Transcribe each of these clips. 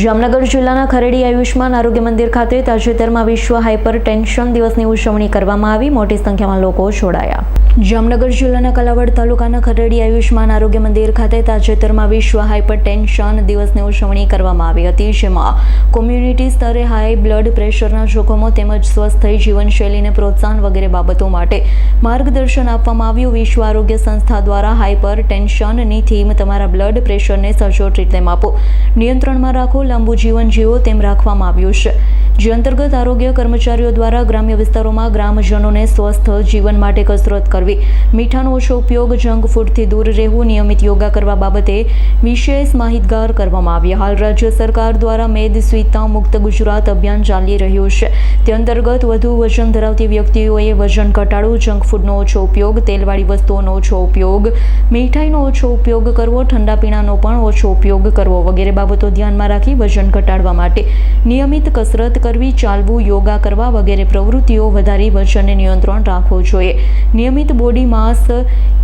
જામનગર જિલ્લાના ખરેડી આયુષ્માન આરોગ્ય મંદિર ખાતે તાજેતરમાં વિશ્વ હાઇપર ટેન્શન દિવસની ઉજવણી કરવામાં આવી. મોટી સંખ્યામાં લોકો જોડાયા જામનગર જિલ્લાના કલાવડ તાલુકાના ખરેડી આયુષ્માન આરોગ્ય મંદિર ખાતે તાજેતરમાં વિશ્વ હાઇપર ટેન્શન દિવસની ઉજવણી કરવામાં આવી હતી, જેમાં કોમ્યુનિટી સ્તરે હાઈ બ્લડ પ્રેશરના જોખમો તેમજ સ્વસ્થ જીવનશૈલીને પ્રોત્સાહન વગેરે બાબતો માટે માર્ગદર્શન આપવામાં આવ્યું. વિશ્વ આરોગ્ય સંસ્થા દ્વારા હાઇપર ટેન્શનની થીમ, તમારા બ્લડ પ્રેશરને સચોટ રીતે માપો. નિયંત્રણમાં રાખો લાંબુ જીવન જીવો તેમ રાખવામાં આવ્યું છે. જે અંતર્ગત આરોગ્ય કર્મચારીઓ દ્વારા ગ્રામ્ય વિસ્તારોમાં ગ્રામજનોને સ્વસ્થ જીવન માટે કસરત કરવી, મીઠાનો ઓછો ઉપયોગ, જંક ફૂડથી દૂર રહેવું, નિયમિત યોગા કરવા બાબતે વિશેષ માહિતગાર કરવામાં આવ્યા. હાલ રાજ્ય સરકાર દ્વારા મેદ સ્વીતા મુક્ત ગુજરાત અભિયાન ચાલી રહ્યું છે. તે અંતર્ગત વધુ વજન ધરાવતી વ્યક્તિઓએ વજન ઘટાડવું, જંક ફૂડનો ઓછો ઉપયોગ, તેલવાળી વસ્તુઓનો ઓછો ઉપયોગ, મીઠાઈનો ઓછો ઉપયોગ કરવો, ઠંડા પીણાનો પણ ઓછો ઉપયોગ કરવો વગેરે બાબતો ધ્યાનમાં રાખી વજન ઘટાડવા માટે નિયમિત કસરત કરવી, ચાલવું, યોગા કરવા વગેરે પ્રવૃત્તિઓ વધારી વજનને નિયંત્રણ રાખવું જોઈએ. નિયમિત બોડી માસ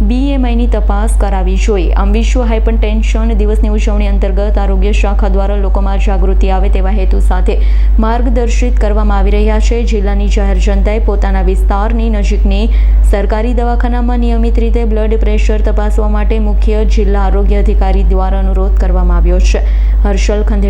બીએમઆઈની તપાસ કરાવી જોઈએ. આમ વિશ્વ હાઇપર ટેન્શન દિવસની ઉજવણી અંતર્ગત આરોગ્ય શાખા દ્વારા લોકોમાં જાગૃતિ આવે તેવા હેતુ સાથે માર્ગદર્શિત કરવામાં આવી રહ્યા છે. જિલ્લાની જાહેર જનતાએ પોતાના વિસ્તારની નજીકની સરકારી દવાખાનામાં નિયમિત રીતે બ્લડ પ્રેશર તપાસવા માટે મુખ્ય જિલ્લા આરોગ્ય અધિકારી દ્વારા અનુરોધ કરવામાં આવ્યો છે. હર્ષલ